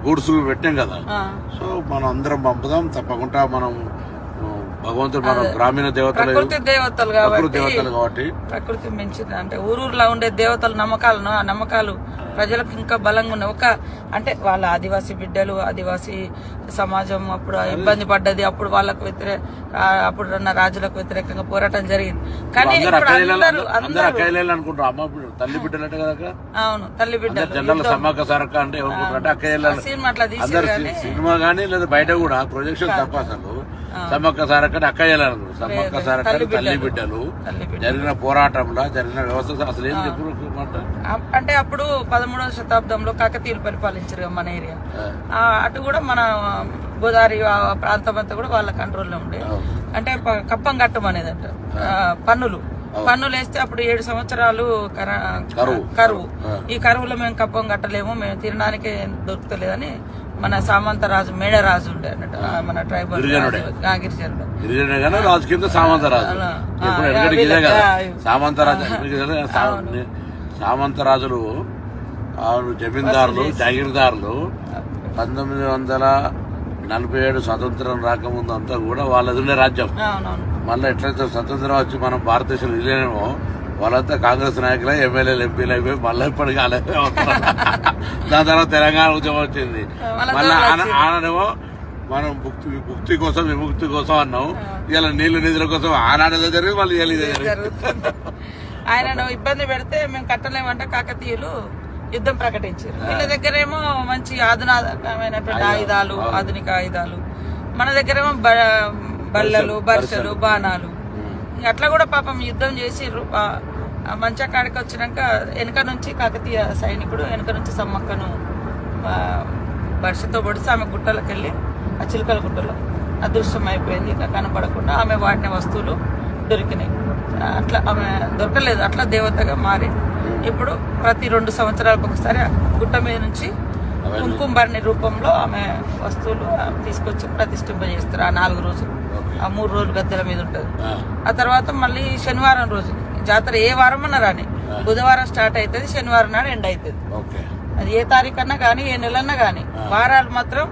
లో గూడ్స్ పెట్టాం కదా. సో మనం అందరం పంపుదాం తప్పకుండా మనం భగవంతుడు మన గ్రామీణ దేవతలు ప్రకృతి దేవతలు ప్రకృతి కాబట్టి దేవతలు కాబట్టి ప్రకృతి మించింది అంటే ఊరూరులో ఉండే దేవతల నమ్మకాలను ఆ నమ్మకాలు ప్రజలకు ఇంకా బలంగా ఉన్నాయి ఒక అంటే వాళ్ళ ఆదివాసీ బిడ్డలు ఆదివాసీ సమాజం అప్పుడు ఇబ్బంది పడ్డది అప్పుడు వాళ్ళకు వ్యతిరేక అప్పుడు ఉన్న రాజులకు వ్యతిరేకంగా పోరాటం జరిగింది. కానీ? అవును తల్లి బిడ్డలు సినిమా అట్లా కానీ సినిమా గానీ లేదా బయట కూడా ప్రొజెక్షన్ తప్ప అసలు. సమ్మక్క సారక్క అంటే అక్కయ్యలు అనుకుంటారు సమ్మక్క సారక్క అంటే తల్లి బిడ్డలు. జరిగిన పోరాటంలో జరిగిన వ్యవస్థ అసలు ఏం అంటే అప్పుడు పదమూడవ శతాబ్దంలో కాకతీయులు పరిపాలించారు మన ఏరియా. ఆ, అటు కూడా మన గోదావరి ప్రాంతం అంతా కూడా వాళ్ళ కంట్రోల్లో ఉండే. అంటే కప్పం కట్టం అనేది అంట పన్నులు. పన్నులు వేస్తే అప్పుడు ఏడు సంవత్సరాలు కర- కరువు. కరువు. ఈ కరువులో మేము కప్పం కట్టలేము మేము తినడానికే దొరుకుతలేదని మన సామంతరాజు మేడరాజు ఉండే అన్నట్టు మన ట్రైబల్ గిరిజనుడే. రాజు. రాజు కింద సామంతరాజు అలా. ఇప్పుడు ఆ, ఎక్కడికి ఇదే వీళ్ళకి, కదా ఆ, సామంతరాజు మీకు తెలుసు కదా, సా- సామంతరాజులు ఆరు జమీందారులు జాగీర్దారులు పంతొమ్మిది వందల నలభై ఏడు స్వతంత్రం రాకముందు అంతా కూడా వాళ్ళది ఉండే రాజ్యం మళ్ళీ ఎట్లయితే స్వతంత్రం వచ్చి మనం భారతదేశంలో విలీనమో వాళ్ళంతా కాంగ్రెస్ నాయకులే ఎమ్మెల్యేలు ఎంపీలు అయిపోయి మళ్ళీ ఇప్పటికీ అలాగే. దాని తర్వాత తెలంగాణ ఉద్యమం వచ్చింది. మళ్ళీ ఆన- ఆననేమో మనం ముక్తి ముక్తి కోసం విముక్తి కోసం అన్నాం. ఇలా నీళ్ళు నిధుల కోసం ఆనాడు ఏదో జరిగింది మళ్ళీ ఇవాళ ఇదే జరిగింది. జరుగుతుంది. ఆయనను ఇబ్బంది పెడితే మేము కట్టలేమంటే కాకతీయులు యుద్ధం ప్రకటించారు. వీళ్ళ దగ్గరేమో మంచి ఆధునికమైనటువంటి ఆయుధాలు ఆధునిక ఆయుధాలు. మన దగ్గరేమో బ- బల్లలు బర్షలు బాణాలు. అట్లా కూడా పాపం యుద్ధం ఆ మంచా కాడికి వచ్చినాక వెనక నుంచి కాకతీయ సైనికుడు వెనక నుంచి సమ్మక్కను ఆ, బర్షతో పొడిచి ఆమె గుట్టలకు వెళ్ళి ఆ చిలుకల గుట్టలో అదృశ్యం అయిపోయింది ఇక కనపడకుండా ఆమె వాడిన వస్తువులు దొరికినాయి. అట్లా ఆమె దొరకలేదు. అట్లా దేవతగా మారి ఇప్పుడు ప్రతి రెండు సంవత్సరాలకు ఒకసారి గుట్ట మీద నుంచి కుంకుమబర్ణి రూపంలో ఆమె వస్తువులు తీసుకొచ్చి ప్రతిష్ఠింపజేస్తారు ఆ నాలుగు రోజులు. ఆ మూడు రోజులు గద్దెల మీద ఉంటుంది. ఆ తర్వాత మళ్ళీ శనివారం రోజు. జాతర ఏ వారం అన్నా రాని. బుధవారం స్టార్ట్ అవుతుంది శనివారం నాడు ఎండ్ అవుతుంది. అది ఏ తారీఖు అన్నా కానీ ఏ నెల అన్నా కానీ వారాలు మాత్రం